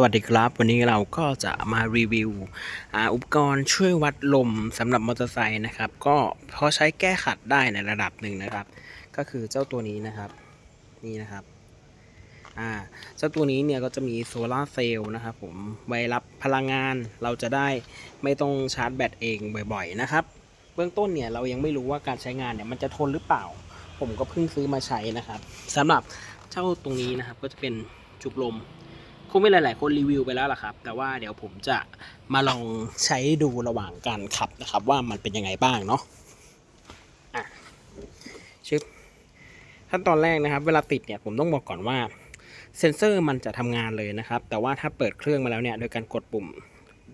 สวัสดีครับ วันนี้เราก็จะมารีวิวอุปกรณ์ช่วยวัดลมสำหรับมอเตอร์ไซค์นะครับ ก็พอใช้แก้ขัดได้ในระดับหนึ่งนะครับ ก็คือเจ้าตัวนี้นะครับนี่นะครับอ่าเจ้าตัวนี้เนี่ยก็จะมีโซลาร์เซลล์นะครับผมไว้รับพลังงานเราจะได้ไม่ต้องชาร์จแบตเองบ่อยๆนะครับ เบื้องต้นเนี่ยเรายังไม่รู้ว่าการใช้งานเนี่ยมันจะทนหรือเปล่า ผมก็เพิ่งซื้อมาใช้นะครับสำหรับเจ้าตรงนี้นะครับก็จะเป็นจุกลม คงไม่หลาย ๆ คนรีวิวไปแล้วล่ะครับ แต่ว่าเดี๋ยวผมจะมาลองใช้ดูระหว่างการขับนะครับ ว่ามันเป็นยังไงบ้างเนาะอะชึบขั้นตอนแรกนะครับ เวลาติดเนี่ยผมต้องบอกก่อนว่าเซ็นเซอร์มันจะทำงานเลยนะครับ แต่ว่าถ้าเปิดเครื่องมาแล้วเนี่ย โดยการกดปุ่ม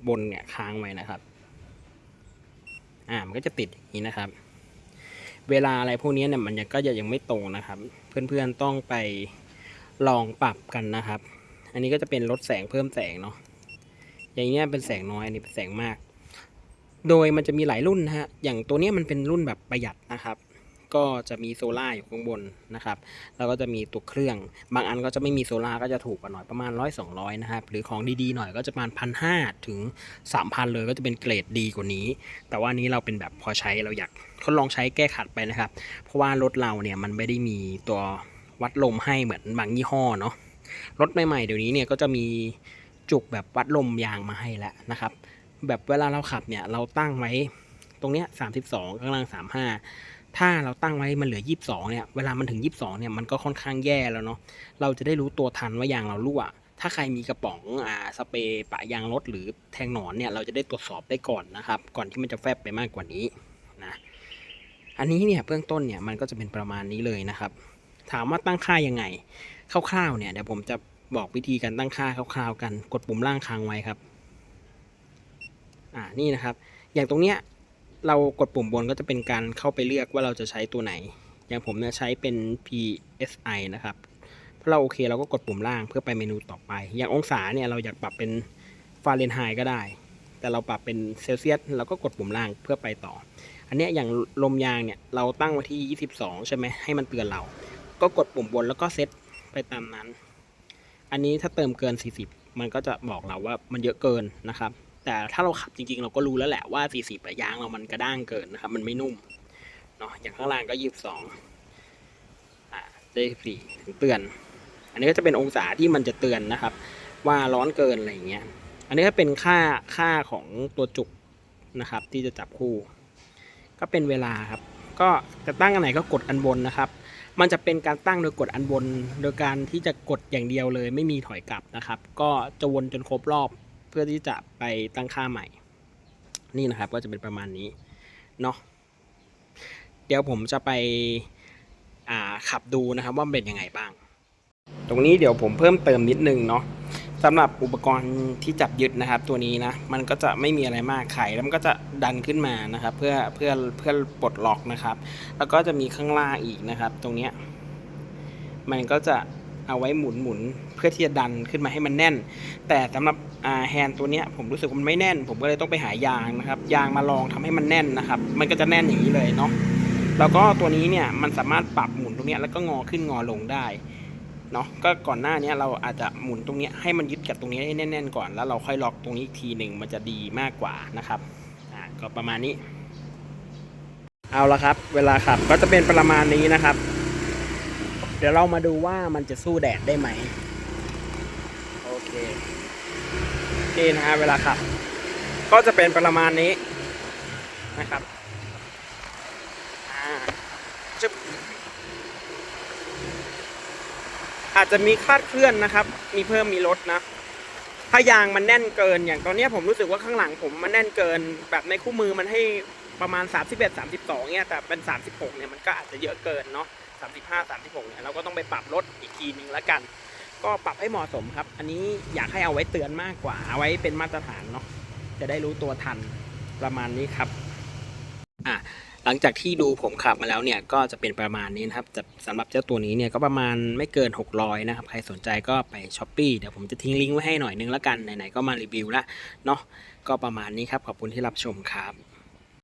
บนเนี่ยค้างไว้นะครับ อ่า มันก็จะติดอย่างนี้นะครับ เวลาอะไรพวกนี้เนี่ยมันยังก็จะยังไม่ตรงนะครับ เพื่อนๆต้องไปลองปรับกันนะครับ อันนี้ก็จะเป็นลดแสงเพิ่มแสงเนาะอย่างเงี้ยเป็นแสงน้อยอันนี้เป็นแสงมาก โดยมันจะมีหลายรุ่นนะฮะอย่างตัวเนี้ยมันเป็นรุ่นแบบประหยัดนะครับ ก็จะมีโซล่าอยู่ข้างบนนะครับแล้วก็จะมีตัวเครื่อง บางอันก็จะไม่มีโซล่าก็จะถูกกว่าหน่อยประมาณร้อยสองร้อยนะครับหรือของดีๆหน่อยก็จะประมาณพันห้าถึงสามพันเลยก็จะเป็นเกรดดีกว่านี้ แต่ว่านี้เราเป็นแบบพอใช้เราอยากทดลองใช้แก้ขัดไปนะครับ เพราะว่ารถเราเนี่ยมันไม่ได้มีตัววัดลมให้เหมือนบางยี่ห้อเนาะ รถใหม่ๆเดี๋ยวนี้เนี่ยก็จะมีจุกแบบวัดลมยางมาให้แล้วนะครับ แบบเวลาเราขับเนี่ยเราตั้งไว้ตรงเนี้ยสามสิบสองข้างล่างสามห้าถ้าเราตั้งไว้มันเหลือยี่สิบสองเนี่ย เวลามันถึงยี่สิบสองเนี่ย มันก็ค่อนข้างแย่แล้วเนาะ เราจะได้รู้ตัวทันว่ายางเรารั่ว ถ้าใครมีกระป๋องอ่าสเปรย์ปะยางรถหรือแทงหนอนเนี่ย เราจะได้ตรวจสอบได้ก่อนนะครับ ก่อนที่มันจะแฟบไปมากกว่านี้นะ อันนี้เนี่ยเบื้องต้นเนี่ยมันก็จะเป็นประมาณนี้เลยนะครับ ถามว่าตั้งค่ายังไงคร่าวๆเนี่ยเดี๋ยวผมจะบอกวิธีการตั้งค่าคร่าวๆกันกดปุ่มล่างค้างไว้ครับอ่านี่นะครับ อย่างตรงเนี้ยเรากดปุ่มบนก็จะเป็นการเข้าไปเลือกว่าเราจะใช้ตัวไหน อย่างผมเนี่ยใช้เป็น PSI นะครับพอเราโอเคเราก็กดปุ่มล่างเพื่อไปเมนูต่อไป อย่างองศาเนี่ยเราอยากปรับเป็นฟาเรนไฮต์ก็ได้ แต่เราปรับเป็นเซลเซียสเราก็กดปุ่มล่างเพื่อไปต่อ อันเนี้ยอย่างลมยางเนี่ยเราตั้งไว้ที่ 22 ใช่ไหมให้มันเตือนเรา ก็กดปุ่มบนแล้วก็เซตไปตามนั้น อันนี้ถ้าเติมเกิน 40 มันก็จะบอกเราว่ามันเยอะเกินนะครับ แต่ถ้าเราขับจริงๆ เราก็รู้แล้วแหละว่า 40ระยางเรามันกระด้างเกินนะครับ มันไม่นุ่มเนาะอย่างข้างล่างก็ 22อ่าได้4ถึงเตือน อันนี้ก็จะเป็นองศาที่มันจะเตือนนะครับ ว่าร้อนเกินอะไรอย่างเงี้ย อันนี้ก็เป็นค่าค่าของตัวจุกนะครับ ที่จะจับคู่ ก็เป็นเวลาครับ ก็จะตั้งอันไหนก็กดอันบนนะครับ มันจะเป็นการตั้งโดยกดอันบน โดยการที่จะกดอย่างเดียวเลย ไม่มีถอยกลับนะครับ ก็จะวนจนครบรอบเพื่อที่จะไปตั้งค่าใหม่ นี่นะครับก็จะเป็นประมาณนี้เนาะเดี๋ยวผมจะไปขับดูนะครับว่าเป็นยังไงบ้าง ตรงนี้เดี๋ยวผมเพิ่มเติมนิดนึงเนาะ สำหรับอุปกรณ์ที่จับยึดนะครับ ตัวนี้นะมันก็จะไม่มีอะไรมากไขแล้วมันก็จะดันขึ้นมานะครับ เพื่อเพื่อเพื่อปลดล็อกนะครับ แล้วก็จะมีข้างล่างอีกนะครับ ตรงเนี้ยมันก็จะเอาไว้หมุนหมุนเพื่อที่จะดันขึ้นมาให้มันแน่น แต่สำหรับแฮนตัวเนี้ยผมรู้สึกมันไม่แน่น ผมก็เลยต้องไปหายางนะครับ ยางมาลองทำให้มันแน่นนะครับ มันก็จะแน่นอย่างนี้เลยเนาะแล้วก็ตัวนี้เนี่ยมันสามารถปรับหมุนตรงเนี้ยแล้วก็งอขึ้นงอลงได้ เนาะก็ก่อนหน้านี้เราอาจจะหมุนตรงนี้ให้มันยึดกับตรงนี้ให้แน่นๆก่อน แล้วเราค่อยล็อกตรงนี้อีกทีหนึ่งมันจะดีมากกว่านะครับอ่าก็ประมาณนี้ เอาละครับ เวลาขับก็จะเป็นประมาณนี้นะครับ เดี๋ยวเรามาดูว่ามันจะสู้แดดได้ไหมโอเคนี่นะฮะเวลาขับ ก็จะเป็นประมาณนี้นะครับอ่าจึ๊บ อาจจะมีคาดเคลื่อนนะครับ มีเพิ่มมีลดนะ ถ้ายางมันแน่นเกิน อย่างตอนนี้ผมรู้สึกว่าข้างหลังผมมันแน่นเกิน แบบในคู่มือมันให้ประมาณ 31 32เนี่ยแต่เป็น 36เนี่ยมันก็อาจจะเยอะเกินเนาะ35 36เนี่ยเราก็ต้องไปปรับลดอีกทีหนึ่งแล้วกัน ก็ปรับให้เหมาะสมครับ อันนี้อยากให้เอาไว้เตือนมากกว่า เอาไว้เป็นมาตรฐานเนาะจะได้รู้ตัวทันประมาณนี้ครับอะ หลังจากที่ดูผมขับมาแล้วเนี่ยก็จะเป็นประมาณนี้นะครับแต่สำหรับเจ้าตัวนี้เนี่ยก็ประมาณไม่เกิน 600 นะครับ ใครสนใจก็ไปช้อปปีเดี๋ยวผมจะทิ้งลิงก์ไว้ให้หน่อยนึงแล้วกันไหนๆก็มารีวิวละเนาะก็ประมาณนี้ครับขอบคุณที่รับชมครับ